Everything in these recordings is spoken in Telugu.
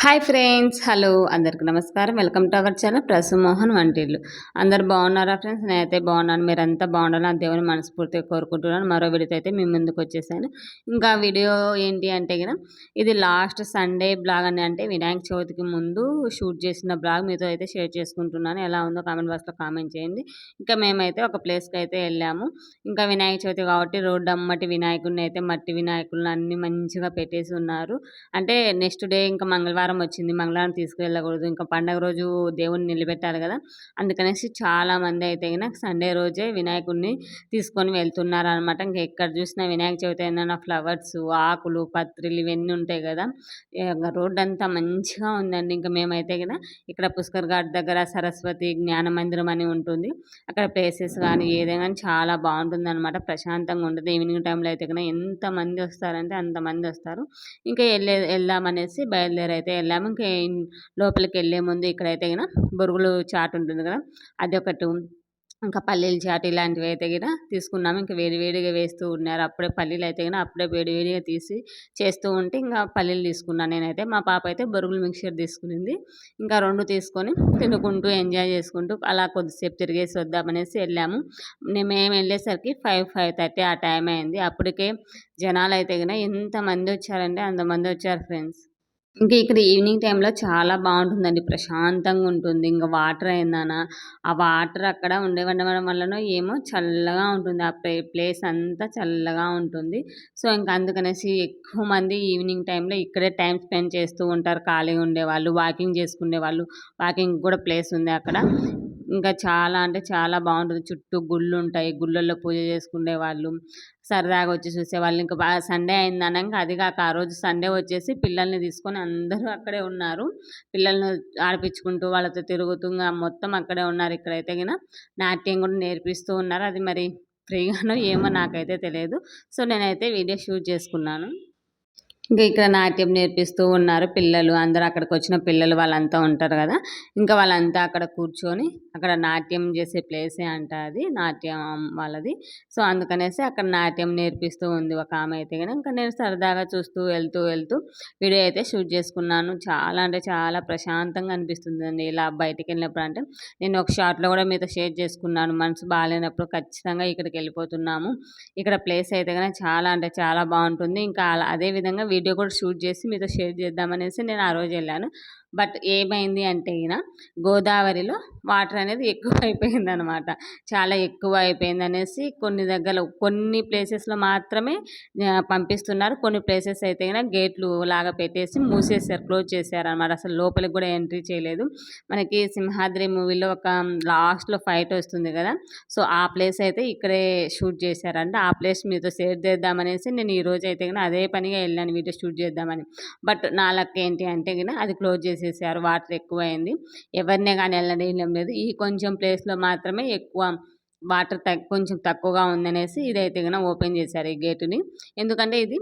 హాయ్ ఫ్రెండ్స్ హలో అందరికి నమస్కారం. వెల్కమ్ టు అవర్ ఛానల్ ప్రసుమోహన్ వంటిల్లు. అందరు బాగున్నారా ఫ్రెండ్స్? నేనైతే బాగున్నాను. మీరంతా బాగుండాలని దేవుని మనస్ఫూర్తిగా కోరుకుంటున్నాను. మరో వీడియోతో అయితే మీ ముందుకు వచ్చేసాను. ఇంకా వీడియో ఏంటి అంటే కదా ఇది లాస్ట్ సండే బ్లాగ్ అని అంటే వినాయక చవితికి ముందు షూట్ చేసిన బ్లాగ్. మీతో అయితే షేర్ చేసుకుంటున్నాను. ఎలా ఉందో కామెంట్ బాక్స్లో కామెంట్ చేయండి. ఇంకా మేమైతే ఒక ప్లేస్కి అయితే వెళ్ళాము. ఇంకా వినాయక చవితి కాబట్టి రోడ్డు అమ్మటి వినాయకుడిని అయితే మట్టి వినాయకులను అన్ని మంచిగా పెట్టేసి ఉన్నారు. అంటే నెక్స్ట్ డే ఇంకా మంగళవారం మంగళవారం వచ్చింది. మంగళవారం తీసుకువెళ్ళకూడదు. ఇంకా పండగ రోజు దేవుణ్ణి నిలబెట్టాలి కదా. అందుకనేసి చాలా మంది అయితే కనుక సండే రోజే వినాయకుడిని తీసుకొని వెళ్తున్నారు అనమాట ఇంకా ఎక్కడ చూసినా వినాయక చవితి అయినా ఫ్లవర్స్ ఆకులు పత్రిలు ఇవన్నీ ఉంటాయి కదా. రోడ్డు అంతా మంచిగా ఉందండి. ఇంకా మేమైతే కదా ఇక్కడ పుష్కర్ ఘాట్ దగ్గర సరస్వతి జ్ఞాన మందిరం అని ఉంటుంది. అక్కడ ప్లేసెస్ కానీ ఏదైనా చాలా బాగుంటుంది అనమాట ప్రశాంతంగా ఉంటుంది. ఈవినింగ్ టైంలో అయితే కనుక ఎంతమంది వస్తారంటే అంతమంది వస్తారు. ఇంకా వెళ్ళే వెళ్దామనేసి బయలుదేరి అయితే వెళ్ళాము. ఇంకా లోపలికి వెళ్ళే ముందు ఇక్కడైతే కదా బొరుగులు చాట్ ఉంటుంది కదా అదొకటి ఇంకా పల్లీలు చాట్ ఇలాంటివి అయితే గిన తీసుకున్నాము. ఇంకా వేడివేడిగా వేస్తూ ఉన్నారు. అప్పుడే పల్లీలు అయితే గిన అప్పుడే వేడివేడిగా తీసి చేస్తూ ఉంటే ఇంకా పల్లీలు తీసుకున్నాను నేనైతే. మా పాప అయితే బొరుగులు మిక్చర్ తీసుకునింది. ఇంకా రెండు తీసుకొని తినుకుంటూ ఎంజాయ్ చేసుకుంటూ అలా కొద్దిసేపు తిరిగేసి వద్దామనేసి వెళ్ళాము. మేము వెళ్ళేసరికి ఫైవ్ ఫైవ్ థర్టీ ఆ టైం అయింది. అప్పటికే జనాలు అయితే గిన ఎంతమంది వచ్చారంటే అంతమంది వచ్చారు ఫ్రెండ్స్. ఇంకా ఇక్కడ ఈవినింగ్ టైంలో చాలా బాగుంటుందండి. ప్రశాంతంగా ఉంటుంది. ఇంకా వాటర్ అయిందనా ఆ వాటర్ అక్కడ ఉండే వల్లనో ఏమో చల్లగా ఉంటుంది. ఆ ప్లేస్ అంతా చల్లగా ఉంటుంది. సో ఇంకా అందుకనేసి ఎక్కువ మంది ఈవినింగ్ టైంలో ఇక్కడే టైం స్పెండ్ చేస్తూ ఉంటారు. ఖాళీగా ఉండేవాళ్ళు వాకింగ్ చేసుకునే వాళ్ళు వాకింగ్ కూడా ప్లేస్ ఉంది అక్కడ. ఇంకా చాలా అంటే చాలా బాగుంటుంది. చుట్టూ గుళ్ళు ఉంటాయి గుళ్ళల్లో పూజ చేసుకునే వాళ్ళు సరదాగా వచ్చి చూసేవాళ్ళు ఇంకా బాగా సండే అయిందనగా అది కాక ఆ రోజు సండే వచ్చేసి పిల్లల్ని తీసుకొని అందరూ అక్కడే ఉన్నారు. పిల్లల్ని ఆడిపించుకుంటూ వాళ్ళతో తిరుగుతూ మొత్తం అక్కడే ఉన్నారు. ఇక్కడైతే గిన నాట్యం కూడా నేర్పిస్తూ ఉన్నారు. అది మరి ఫ్రీగానో ఏమో నాకైతే తెలియదు. సో నేనైతే వీడియో షూట్ చేసుకున్నాను. ఇంకా ఇక్కడ నాట్యం నేర్పిస్తూ ఉన్నారు పిల్లలు. అందరూ అక్కడికి వచ్చిన పిల్లలు వాళ్ళంతా ఉంటారు కదా. ఇంకా వాళ్ళంతా అక్కడ కూర్చొని అక్కడ నాట్యం చేసే ప్లేసే అంట అది. నాట్యం వాళ్ళది. సో అందుకనేసి అక్కడ నాట్యం నేర్పిస్తూ ఉంది ఒక ఆమె అయితే కానీ ఇంకా నేను సరదాగా చూస్తూ వెళ్తూ వెళ్తూ వీడియో అయితే షూట్ చేసుకున్నాను. చాలా అంటే చాలా ప్రశాంతంగా అనిపిస్తుంది అండి ఇలా బయటికి వెళ్ళినప్పుడు అంటే నేను ఒక షార్ట్లో కూడా మీతో షేర్ చేసుకున్నాను. మనసు బాగాలేనప్పుడు ఖచ్చితంగా ఇక్కడికి వెళ్ళిపోతున్నాము. ఇక్కడ ప్లేస్ అయితే కానీ చాలా అంటే చాలా బాగుంటుంది. ఇంకా అదే విధంగా వీడియో కూడా షూట్ చేసి మీతో షేర్ చేద్దామనేసి నేను ఆ రోజు వెళ్ళాను. బట్ ఏమైంది అంటే ఈయన గోదావరిలో వాటర్ అనేది ఎక్కువ అయిపోయింది అనమాట చాలా ఎక్కువ అయిపోయింది అనేసి కొన్ని దగ్గర కొన్ని ప్లేసెస్లో మాత్రమే పంపిస్తున్నారు. కొన్ని ప్లేసెస్ అయితే గేట్లు లాగా పెట్టేసి మూసేసారు క్లోజ్ చేశారు అనమాట అసలు లోపలికి కూడా ఎంట్రీ చేయలేదు. మనకి సింహాద్రి మూవీలో ఒక లాస్ట్లో ఫైట్ వస్తుంది కదా సో ఆ ప్లేస్ అయితే ఇక్కడే షూట్ చేశారంట. ఆ ప్లేస్ మీతో షేర్ చేద్దామనేసి నేను ఈ రోజు అయితే అదే పనిగా వెళ్ళాను వీడియో షూట్ చేద్దామని. బట్ నా లక్ ఏంటి అంటే అది క్లోజ్ చేసి చేసేసారు వాటర్ ఎక్కువైంది. ఎవరినే కానీ వెళ్ళడం లేదు. ఈ కొంచెం ప్లేస్లో మాత్రమే ఎక్కువ వాటర్ కొంచెం తక్కువగా ఉందనేసి ఇదైతే కన్నా ఓపెన్ చేశారు ఈ గేటుని. ఎందుకంటే ఇది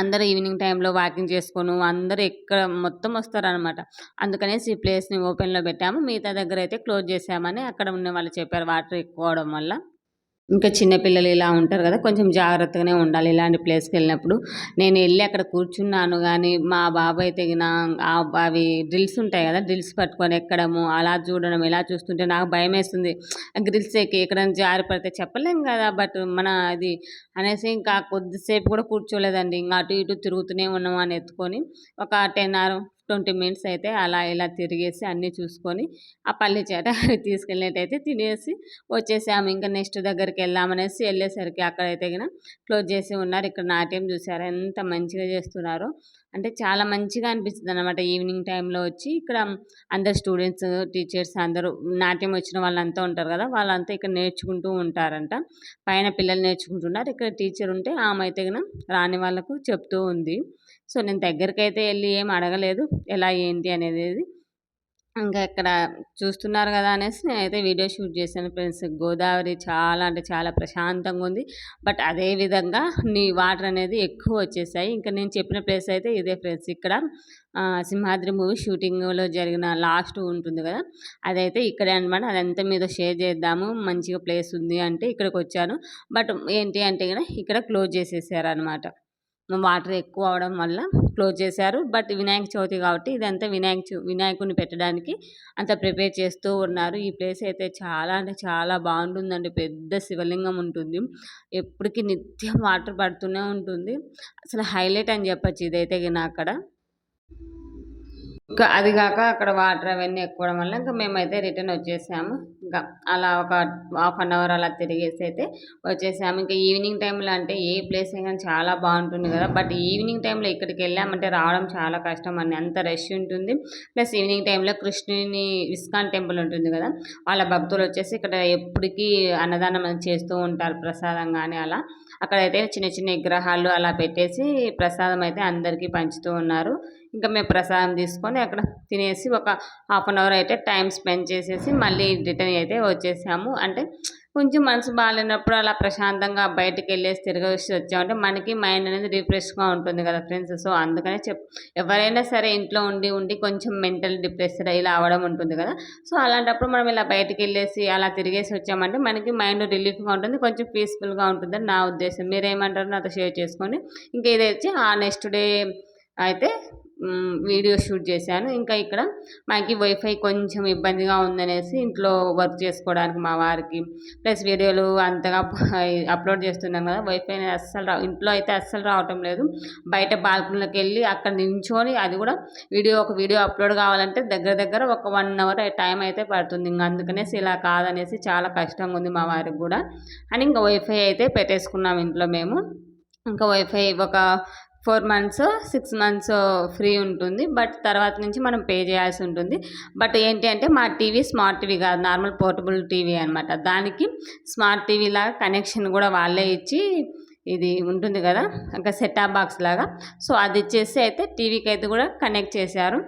అందరూ ఈవినింగ్ టైంలో వాకింగ్ చేసుకొని అందరూ ఎక్కడ మొత్తం వస్తారనమాట. అందుకనేసి ఈ ప్లేస్ని ఓపెన్లో పెట్టాము. మిగతా దగ్గర అయితే క్లోజ్ చేసామని అక్కడ ఉన్న వాళ్ళు చెప్పారు వాటర్ ఎక్కువ అవడం వల్ల. ఇంకా చిన్నపిల్లలు ఇలా ఉంటారు కదా కొంచెం జాగ్రత్తగానే ఉండాలి ఇలాంటి ప్లేస్కి వెళ్ళినప్పుడు. నేను వెళ్ళి అక్కడ కూర్చున్నాను కానీ మా బాబాయ్ తెగిన అవి డ్రిల్స్ ఉంటాయి కదా డ్రిల్స్ పట్టుకొని ఎక్కడము అలా చూడడం ఇలా చూస్తుంటే నాకు భయం వేస్తుంది గ్రిల్స్ ఎక్కి ఎక్కడైనా జారి పడితే చెప్పలేం కదా బట్ మన అది అనేసి ఇంకా కొద్దిసేపు కూడా కూర్చోలేదండి. ఇంకా అటు ఇటు తిరుగుతూనే ఉన్నాం అని ఎత్తుకొని ఒక టెన్ అవర్ ట్వంటీ మినిట్స్ అయితే అలా ఇలా తిరిగేసి అన్నీ చూసుకొని ఆ పల్లి చేట తీసుకెళ్ళినట్టయితే తినేసి వచ్చేసాము. ఇంకా నెక్స్ట్ దగ్గరికి వెళ్దామనేసి వెళ్ళేసరికి అక్కడైతే కనుక క్లోజ్ చేసి ఉన్నారు. ఇక్కడ నాట్యం చూసారు? ఎంత మంచిగా చేస్తున్నారు. అంటే చాలా మంచిగా అనిపిస్తుంది అనమాట ఈవినింగ్ టైంలో వచ్చి ఇక్కడ అందరు స్టూడెంట్స్ టీచర్స్ అందరూ నాట్యం వచ్చిన వాళ్ళంతా ఉంటారు కదా వాళ్ళంతా ఇక్కడ నేర్చుకుంటూ ఉంటారంట. పైన పిల్లలు నేర్చుకుంటున్నారు. ఇక్కడ టీచర్ ఉంటే ఆమె అయితే రాని వాళ్ళకు చెప్తూ ఉంది. సో నేను దగ్గరికి అయితే వెళ్ళి ఏం అడగలేదు. ఎలా ఏంటి అనేది ఇంకా ఇక్కడ చూస్తున్నారు కదా అనేసి నేనైతే వీడియో షూట్ చేశాను ఫ్రెండ్స్. గోదావరి చాలా అంటే చాలా ప్రశాంతంగా ఉంది. బట్ అదే విధంగా నీ వాటర్ అనేది ఎక్కువ వచ్చేసాయి. ఇంకా నేను చెప్పిన ప్లేస్ అయితే ఇదే ఫ్రెండ్స్. ఇక్కడ సింహాద్రి మూవీ షూటింగ్లో జరిగిన లాస్ట్ ఉంటుంది కదా. అదైతే ఇక్కడే అనమాట అదంతా మీద షేర్ చేద్దాము. మంచిగా ప్లేస్ ఉంది అంటే ఇక్కడికి వచ్చాను. బట్ ఏంటి అంటే ఇక్కడ క్లోజ్ చేసేసారు అనమాట వాటర్ ఎక్కువ అవడం వల్ల క్లోజ్ చేశారు. బట్ వినాయక చవితి కాబట్టి ఇదంతా వినాయక చవి వినాయకుడిని పెట్టడానికి అంత ప్రిపేర్ చేస్తూ ఉన్నారు. ఈ ప్లేస్ అయితే చాలా అంటే చాలా బాగుంటుందండి. పెద్ద శివలింగం ఉంటుంది. ఎప్పటికీ నిత్యం వాటర్ పడుతూనే ఉంటుంది. అసలు హైలైట్ అని చెప్పచ్చు ఇదైతే గిన అక్కడ. ఇంకా అది కాక అక్కడ వాటర్ అవన్నీ ఎక్కువడం వల్ల ఇంకా మేమైతే రిటర్న్ వచ్చేసాము. ఇంకా అలా ఒక హాఫ్ అన్ అవర్ అలా తిరిగేసి అయితే వచ్చేసాము. ఇంకా ఈవినింగ్ టైంలో అంటే ఏ ప్లేస్ అయినా చాలా బాగుంటుంది కదా. బట్ ఈవినింగ్ టైంలో ఇక్కడికి వెళ్ళామంటే రావడం చాలా కష్టం అండి. అంత రష్ ఉంటుంది. ప్లస్ ఈవినింగ్ టైంలో కృష్ణుని ఇస్కాన్ టెంపుల్ ఉంటుంది కదా. వాళ్ళ భక్తులు వచ్చేసి ఇక్కడ ఎప్పటికీ అన్నదానం చేస్తూ ఉంటారు ప్రసాదం కానీ అలా. అక్కడైతే చిన్న చిన్న విగ్రహాలు అలా పెట్టేసి ప్రసాదం అయితే అందరికీ పంచుతూ ఉన్నారు. ఇంకా మేము ప్రసాదం తీసుకొని అక్కడ తినేసి ఒక హాఫ్ అన్ అవర్ అయితే టైం స్పెండ్ చేసేసి మళ్ళీ రిటర్న్ అయితే వచ్చేసాము. అంటే కొంచెం మనసు బాగాలేనప్పుడు అలా ప్రశాంతంగా బయటకు వెళ్ళేసి తిరగేసి వచ్చామంటే మనకి మైండ్ అనేది రిఫ్రెష్గా ఉంటుంది కదా ఫ్రెండ్స్. సో అందుకనే చెప్ ఎవరైనా సరే ఇంట్లో ఉండి ఉండి కొంచెం మెంటల్ డిప్రెస్డ్ ఇలా అవ్వడం ఉంటుంది కదా. సో అలాంటప్పుడు మనం ఇలా బయటకు వెళ్ళేసి అలా తిరిగేసి వచ్చామంటే మనకి మైండ్ రిలీఫ్గా ఉంటుంది కొంచెం పీస్ఫుల్గా ఉంటుందని నా ఉద్దేశం. మీరేమంటారు నాతో షేర్ చేసుకొని ఇంకా ఇది వచ్చి ఆ నెక్స్ట్ డే అయితే వీడియో షూట్ చేశాను. ఇంకా ఇక్కడ మనకి వైఫై కొంచెం ఇబ్బందిగా ఉందనేసి ఇంట్లో వర్క్ చేసుకోవడానికి మా వారికి ప్లస్ వీడియోలు అంతగా అప్లోడ్ చేస్తున్నాను కదా వైఫై అనేది అస్సలు రా ఇంట్లో అయితే అస్సలు రావటం లేదు. బయట బాల్కనీలోకి వెళ్ళి అక్కడ నించొని అది కూడా వీడియో ఒక వీడియో అప్లోడ్ కావాలంటే దగ్గర దగ్గర ఒక వన్ అవర్ టైం అయితే పడుతుంది. ఇంకా అందుకనేసి ఇలా కాదనేసి చాలా కష్టంగా ఉంది మా వారికి కూడా. అని ఇంకా వైఫై అయితే పెట్టేసుకున్నాం ఇంట్లో మేము. ఇంకా వైఫై ఒక four months six months free ఉంటుంది. బట్ తర్వాత నుంచి మనం పే చేయాల్సి ఉంటుంది. బట్ ఏంటి అంటే మా టీవీ స్మార్ట్ టీవీ కాదు నార్మల్ పోర్టబుల్ టీవీ అనమాట దానికి స్మార్ట్ టీవీ లాగా కనెక్షన్ కూడా వాళ్ళే ఇచ్చి ఇది ఉంటుంది కదా ఇంకా సెటాప్ బాక్స్ లాగా. సో అది ఇచ్చేసి అయితే టీవీకి అయితే కూడా కనెక్ట్ చేశారు.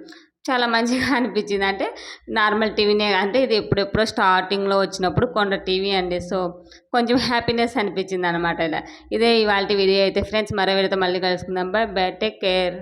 చాలా మంచిగా అనిపించింది. అంటే నార్మల్ టీవీనే అంటే ఇది ఎప్పుడెప్పుడో స్టార్టింగ్లో వచ్చినప్పుడు కొండ టీవీ అండి. సో కొంచెం హ్యాపీనెస్ అనిపించింది అనమాట ఇలా. ఇదే ఇవాళ వీడియో అయితే ఫ్రెండ్స్ మరో వీడియోతో మళ్ళీ కలుసుకుందాం. Bye bye take care.